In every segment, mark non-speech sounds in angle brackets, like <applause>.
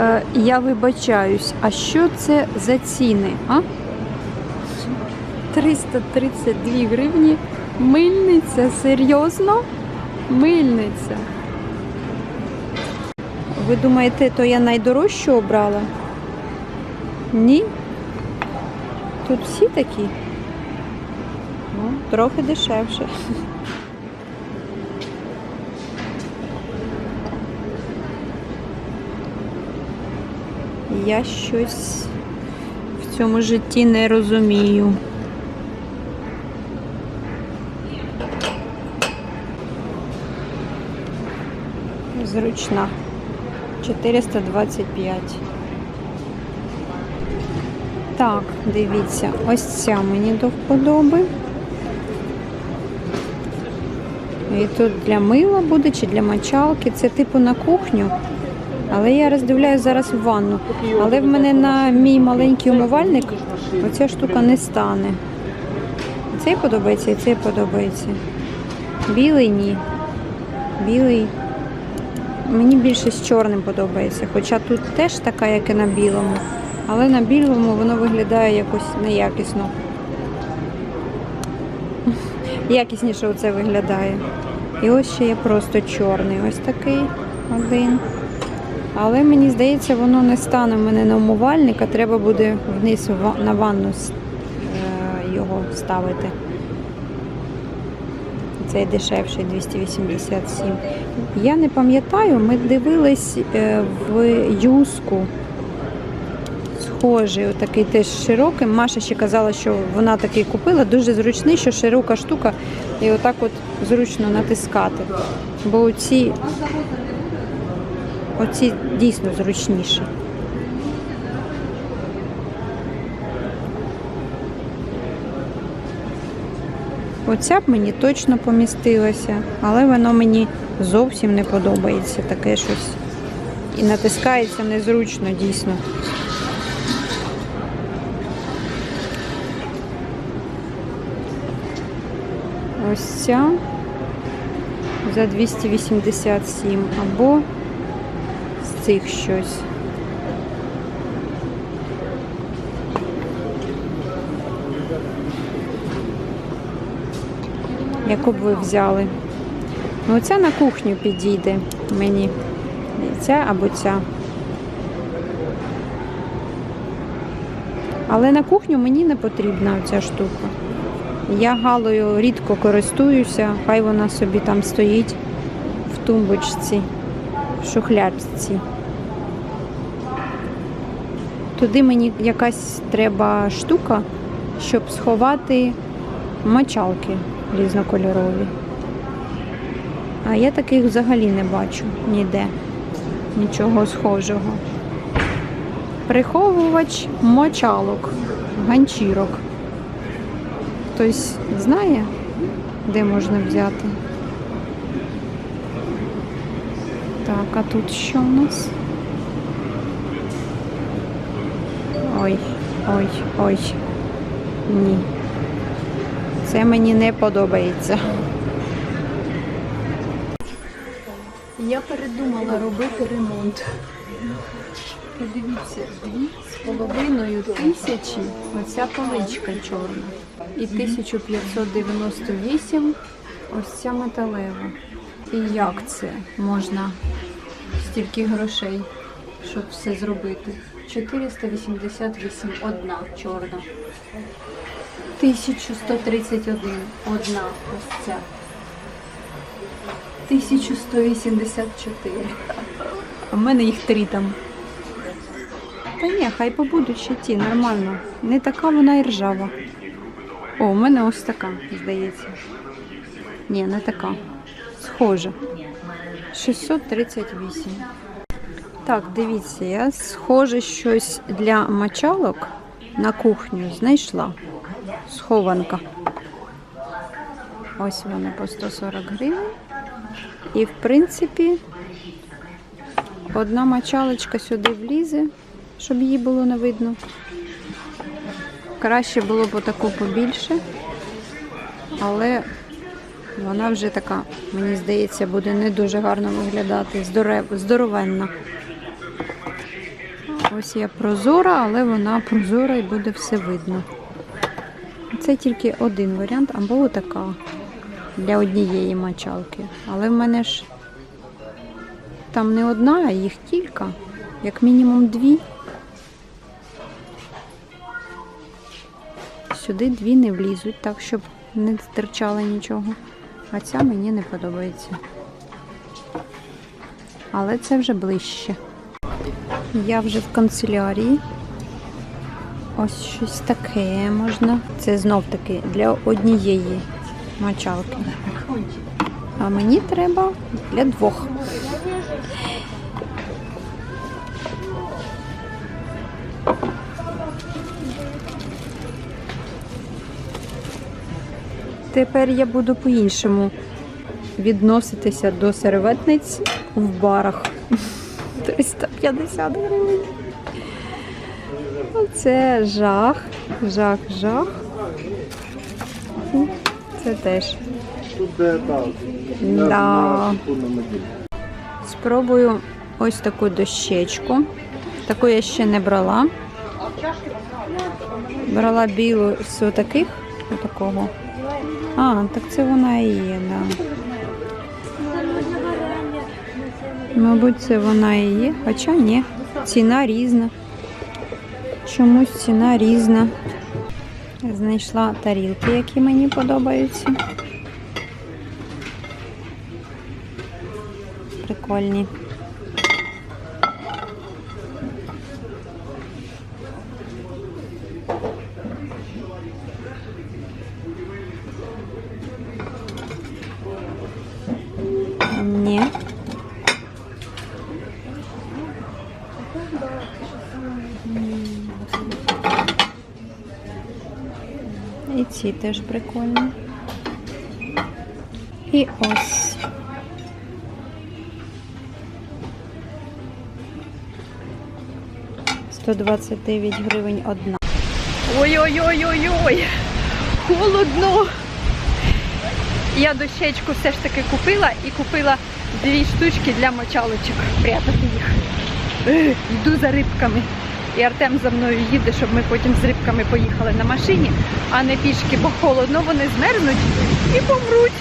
Е, я вибачаюсь, а що це за ціни? А? 332 гривні. Мильниця, серйозно? Мильниця. Ви думаєте, то я найдорожчу обрала? Ні. Тут всі такі. Ну, трохи дешевше. Я щось в цьому житті не розумію. Зручна. 425. Так, дивіться, ось ця мені до вподоби. І тут для мила буде чи для мочалки. Це типу на кухню. Але я роздивляюсь зараз в ванну. Але в мене на мій маленький умивальник оця штука не стане. Цей подобається і цей подобається. Білий ні. Білий. Мені більше з чорним подобається. Хоча тут теж така, як і на білому. Але на білому воно виглядає якось неякісно. <laughs> Якісніше оце виглядає. І ось ще є просто чорний. Ось такий один. Але мені здається, воно не стане в мене на умивальник, а треба буде вниз на ванну е, його ставити. Цей дешевший 287. Я не пам'ятаю, ми дивились е, в юску. Схожий, отакий теж широкий. Маша ще казала, що вона такий купила, дуже зручний, що широка штука, і отак от зручно натискати. Бо оці, оці дійсно зручніші. Оця б мені точно помістилася, але воно мені зовсім не подобається таке щось. І натискається незручно, дійсно. Ось ця за 287 або цих щось. Яку б ви взяли? Ну, оця на кухню підійде мені. Ця або ця. Але на кухню мені не потрібна ця штука. Я галою рідко користуюся, хай вона собі там стоїть в тумбочці, в шухлядці. Туди мені якась треба штука, щоб сховати мочалки різнокольорові. А я таких взагалі не бачу ніде. Нічого схожого. Приховувач мочалок, ганчірок. Хтось знає, де можна взяти? Так, а тут що у нас? Ой, ой, ой. Ні. Це мені не подобається. Я передумала робити ремонт. Подивіться, дві з половиною тисячі оця поличка чорна. І 1598 ось ця металева. І як це можна стільки грошей, щоб все зробити? 488 одна чорна. 1131 одна ось ця. 1184. А в мене їх три там. Та ні, хай побудуть ще ті, нормально. Не така вона і ржава. О, у мене ось така, здається. Ні, не така. Схожа. 638. Так, дивіться, я схоже щось для мочалок на кухню знайшла. Схованка. Ось вона по 140 гривень. І, в принципі, одна мочалочка сюди влізе, щоб її було не видно. Краще було б таку побільше, але вона вже така, мені здається, буде не дуже гарно виглядати, здоровенна. Ось я прозора, але вона прозора і буде все видно. Це тільки один варіант, або така для однієї мочалки. Але в мене ж там не одна, а їх кілька, як мінімум дві. Сюди дві не влізуть, так щоб не стирчало нічого. А ця мені не подобається. Але це вже ближче. Я вже в канцелярії. Ось щось таке можна. Це знов таки для однієї мочалки. А мені треба для двох. Тепер я буду по-іншому відноситися до серветниць в барах. <laughs> 350 гривень. Це жах, жах, жах. Це теж. Да. Спробую ось таку дощечку. Таку я ще не брала. Брала білу з отаких, отакого. А, так це вона і є, да. Мабуть, це вона і є, хоча ні. Ціна різна. Чомусь ціна різна. Знайшла тарілки, які мені подобаються. Прикольні. Ні. І ці теж прикольні. І ось. Сто двадцять дев'ять гривень одна. Ой-ой-ой-ой-ой! Холодно! Я дощечку все ж таки купила і купила дві штучки для мочалочок прятати їх. <gasps> Йду за рибками. І Артем за мною їде, щоб ми потім з рибками поїхали на машині, а не пішки, бо холодно, вони змерзнуть і помруть.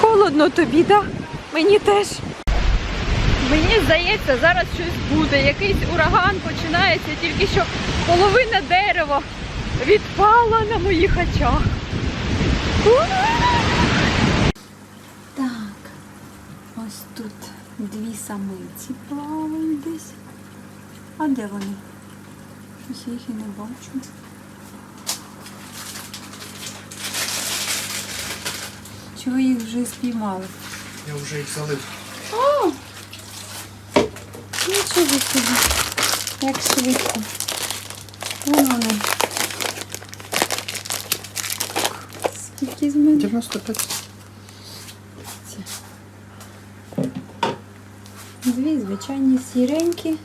Холодно тобі, так? Мені теж. Мені здається, зараз щось буде. Якийсь ураган починається, тільки що половина дерева відпала на моїх очах. Так, ось тут дві самиці плавають десь. А де вони? Щось я їх і не бачу. Чого їх вже спіймали? Я вже їх залив. О! Нічого собі. Як швидко. Вон вони. Скільки з мене? 95. Дві звичайні сіренькі,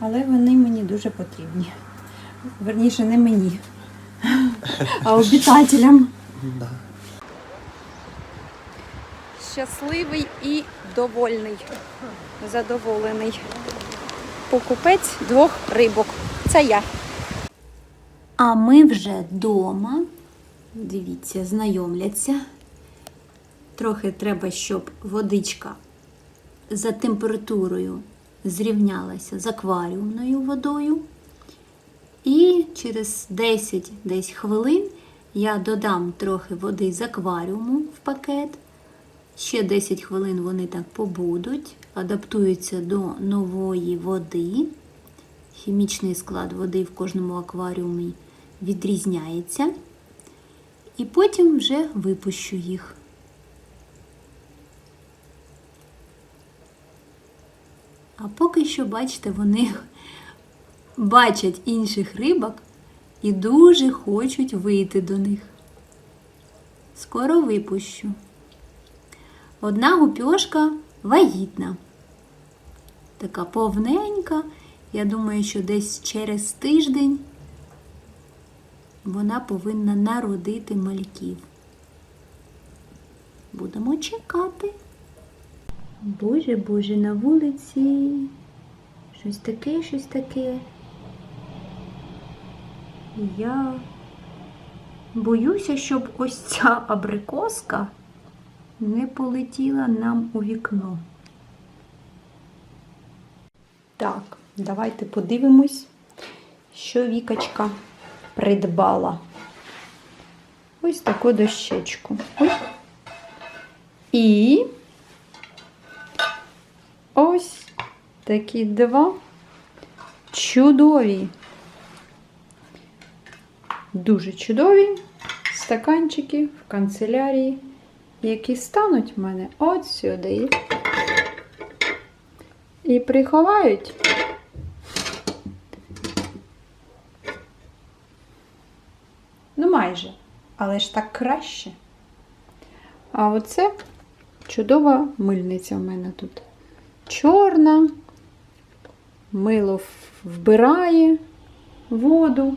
але вони мені дуже потрібні. Верніше, не мені, а обітателям. Да. Щасливий і довольний, задоволений. Покупець двох рибок. Це я. А ми вже вдома. Дивіться, знайомляться. Трохи треба, щоб водичка за температурою зрівнялася з акваріумною водою. І через 10 десь хвилин я додам трохи води з акваріуму в пакет. Ще 10 хвилин вони так побудуть, адаптуються до нової води. Хімічний склад води в кожному акваріумі відрізняється. І потім вже випущу їх. А поки що, бачите, вони бачать інших рибок і дуже хочуть вийти до них. Скоро випущу. Одна гупьошка вагітна. Така повненька. Я думаю, що десь через тиждень вона повинна народити мальків. Будемо чекати. Боже, Боже, на вулиці. Щось таке, щось таке. Я боюся, щоб ось ця абрикоска не полетіла нам у вікно. Так, давайте подивимось, що Вікачка придбала. Ось таку дощечку. Ой. І ось такі два чудові, дуже чудові стаканчики в канцелярії, які стануть в мене от сюди і приховають. Ну, майже, але ж так краще. А оце чудова мильниця в мене тут. Чорна, мило вбирає воду.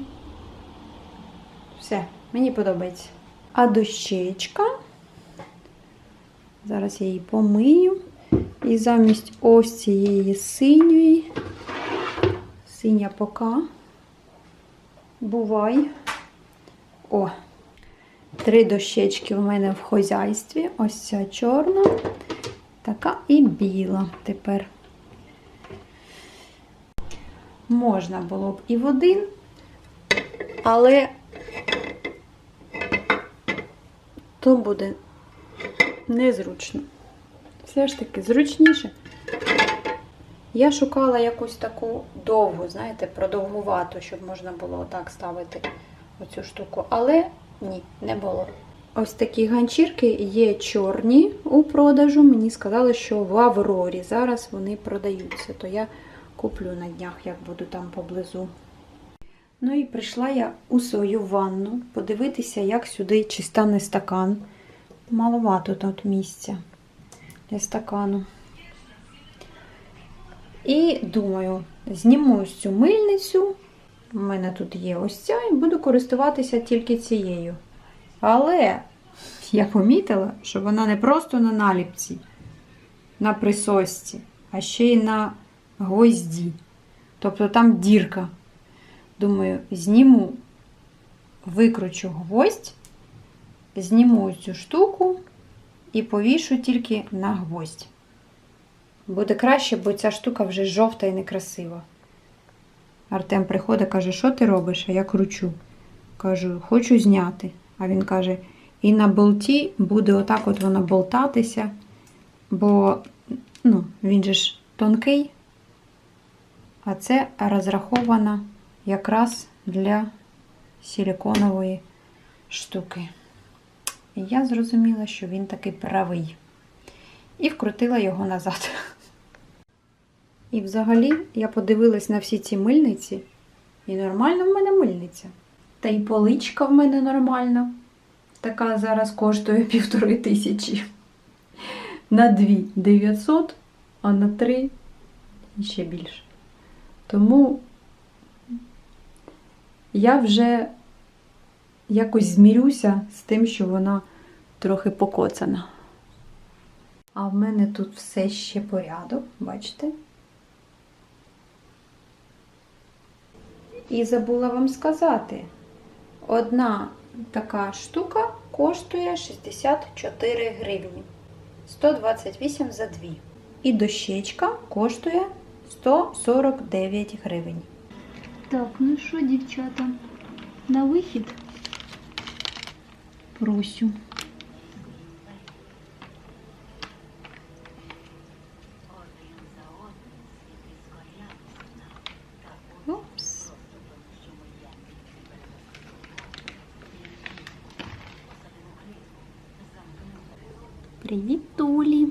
Все, мені подобається. А дощечка. Зараз я її помию. І замість ось цієї синьої, синя пока, бувай. О, три дощечки у мене в хозяйстві. Ось ця чорна, така і біла тепер. Можна було б і в один, але то буде незручно. Все ж таки зручніше. Я шукала якусь таку довгу, знаєте, продовгувату, щоб можна було отак ставити оцю штуку. Але ні, не було. Ось такі ганчірки є чорні у продажу. Мені сказали, що в Аврорі зараз вони продаються, то я куплю на днях, як буду там поблизу. Ну і прийшла я у свою ванну подивитися, як сюди чи стане стакан. Маловато тут місця для стакану. І думаю, зніму цю мильницю. У мене тут є ось ця, і буду користуватися тільки цією. Але я помітила, що вона не просто на наліпці, на присосці, а ще й на гвозді. Тобто там дірка. Думаю, зніму, викручу гвоздь, зніму цю штуку і повішу тільки на гвоздь. Буде краще, бо ця штука вже жовта і некрасива. Артем приходить, каже, що ти робиш? А я кручу. Кажу, хочу зняти. А він каже, і на болті буде отак от воно болтатися, бо ну, він же ж тонкий, а це розраховано якраз для силиконової штуки. І я зрозуміла, що він таки правий. І вкрутила його назад. І взагалі я подивилась на всі ці мильниці, і нормальна в мене мильниця. Та й поличка в мене нормальна. Така зараз коштує півтори тисячі. На дві 900, а на три ще більше. Тому я вже якось змірюся з тим, що вона трохи покоцана. А в мене тут все ще порядок, бачите? І забула вам сказати, одна така штука коштує 64 гривні. 128 за дві. І дощечка коштує 149 гривень. Так, ну що, дівчата, на вихід? Просю. Опс. Привіт, Тулі.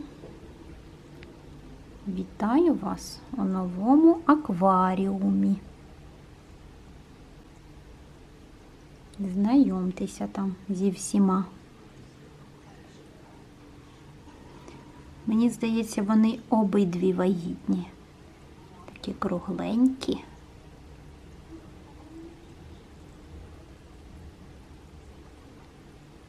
Вітаю вас у новому акваріумі. Знайомтеся там зі всіма. Мені здається, вони обидві вагітні. Такі кругленькі.